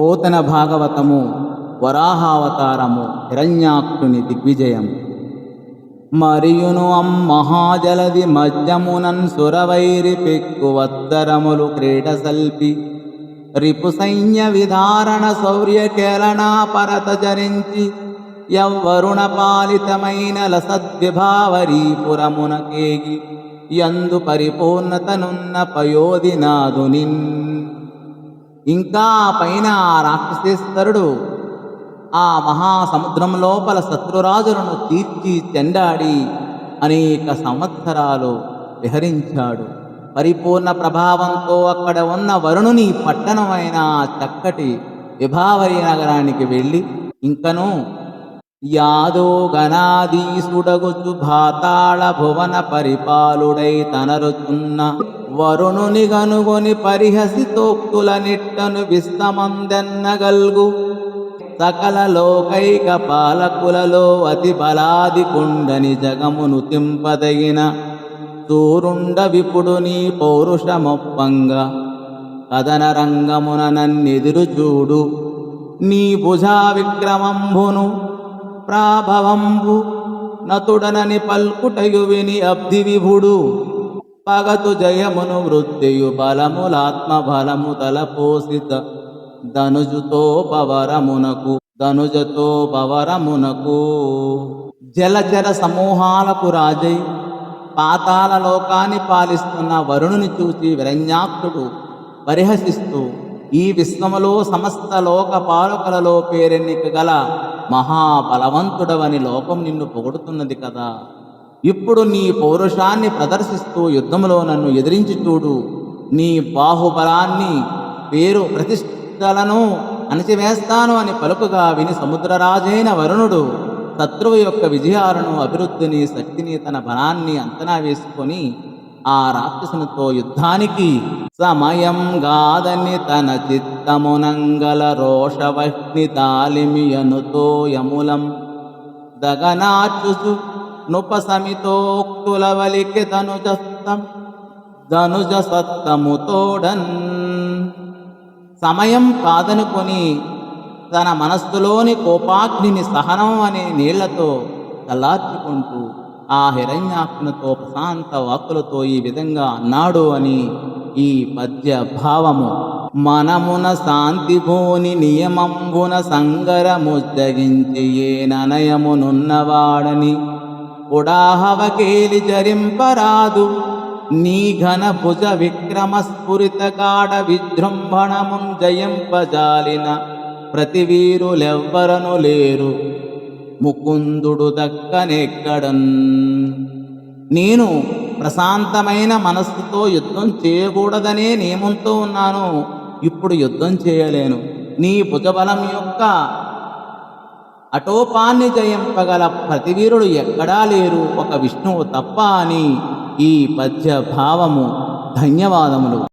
పోతన భాగవతము వరాహావతారము హిరణ్యాక్షుని దిగ్విజయం మరియును అమ్మహాజలది మధ్యమునన్ సురవైరి పెక్కువత్తరములు క్రీడసల్పి. రిపు సైన్య విధారణ శౌర్య కేళనా పరత యవ్వరుణ పాలితమైన లసద్విభావరీపురమునకేగి యందు పరిపూర్ణతనున్న పయోదినాదునిన్ ఇంకా పైన ఆ రాక్షసేశ్వరుడు ఆ మహాసముద్రం లోపల శత్రురాజులను తీర్చి చెండాడి అనేక సంవత్సరాలు విహరించాడు. పరిపూర్ణ ప్రభావంతో అక్కడ ఉన్న వరుణుని పట్టణమైన చక్కటి విభావరి నగరానికి వెళ్ళి ఇంకను యాదో గణాధీసుడగుచు భాతాళ భువన పరిపాలుడై తనరుచున్న వరుణుని గనుగొని పరిహసితోక్తుల నిట్టను విస్తమందెన్నగల్గు. సకల లోకైక పాలకులలో అతి బలాది కుండని జగమును తింపదగిన తూరుండ విపుడు నీ పౌరుషమొప్పంగా. కదన రంగమున నన్నెదురు చూడు నీ భుజా విక్రమంభును ప్రాభవంబు. నతుడనని పల్కుటయు విని అబ్ధి విభుడు. పగతు జయమును వృత్తియు బలములాత్మ బలము తలపోసిత. ధనుజుతో పవరమునకు ధనుజతో పవరమునకు జలచర సమూహాలకు రాజై పాతాల లోకాన్ని పాలిస్తున్న వరుణుని చూసి విరణ్యాక్షుడు పరిహసిస్తూ ఈ విశ్వములో సమస్త లోక పాలకులలో పేరెన్నిక గల మహాబలవంతుడవని లోకం నిన్ను పొగుడుతున్నది కదా. ఇప్పుడు నీ పౌరుషాన్ని ప్రదర్శిస్తూ యుద్ధంలో నన్ను ఎదిరించి చూడు. నీ బాహుబలాన్ని పేరు ప్రతిష్టలను అణచివేస్తాను అని పలుకుగా విని సముద్రరాజైన వరుణుడు శత్రువు యొక్క విజయాలను అభివృద్ధిని శక్తిని తన బలాన్ని అంచనా వేసుకొని ఆ రాక్షసునితో యుద్ధానికి సమయం గాదని తన చిత్తమునంగల రోషవహ్ని తాలిమియనుతో యములం దగనాచుసు నుపసమితోక్తులవలికి ధనుజస్తం ధనుజ సత్తముతోడన్ సమయం కాదనుకొని తన మనస్సులోని కోపాగ్నిని సహనం అనే నీళ్ళతో చల్లార్చుకుంటూ ఆ హిరణ్యాక్షునితో ప్రశాంత వాక్కులతో ఈ విధంగా అన్నాడు అని ఈ పద్య భావము మనమున శాంతి భూని నియమంబున సంగరముజ్జగించి ఏ ననయమునున్నవాడని ఉడాహవకేలి జరింపరాదు. నీ ఘన భుజ విక్రమ స్ఫురిత కాడ విజృంభణముం జయింపజాలిన ప్రతి వీరులెవ్వరను లేరు. ముకుందుడు దక్కనెక్కడన్ నేను ప్రశాంతమైన మనస్సుతో యుద్ధం చేయకూడదనే నియమంతో ఉన్నాను. ఇప్పుడు యుద్ధం చేయలేను. నీ భుజబలం యొక్క అటోపాన్ని జయింపగల ప్రతివీరుడు ఎక్కడా లేరు. ఒక విష్ణువు తప్ప అని ఈ పద్య భావము ధన్యవాదములు.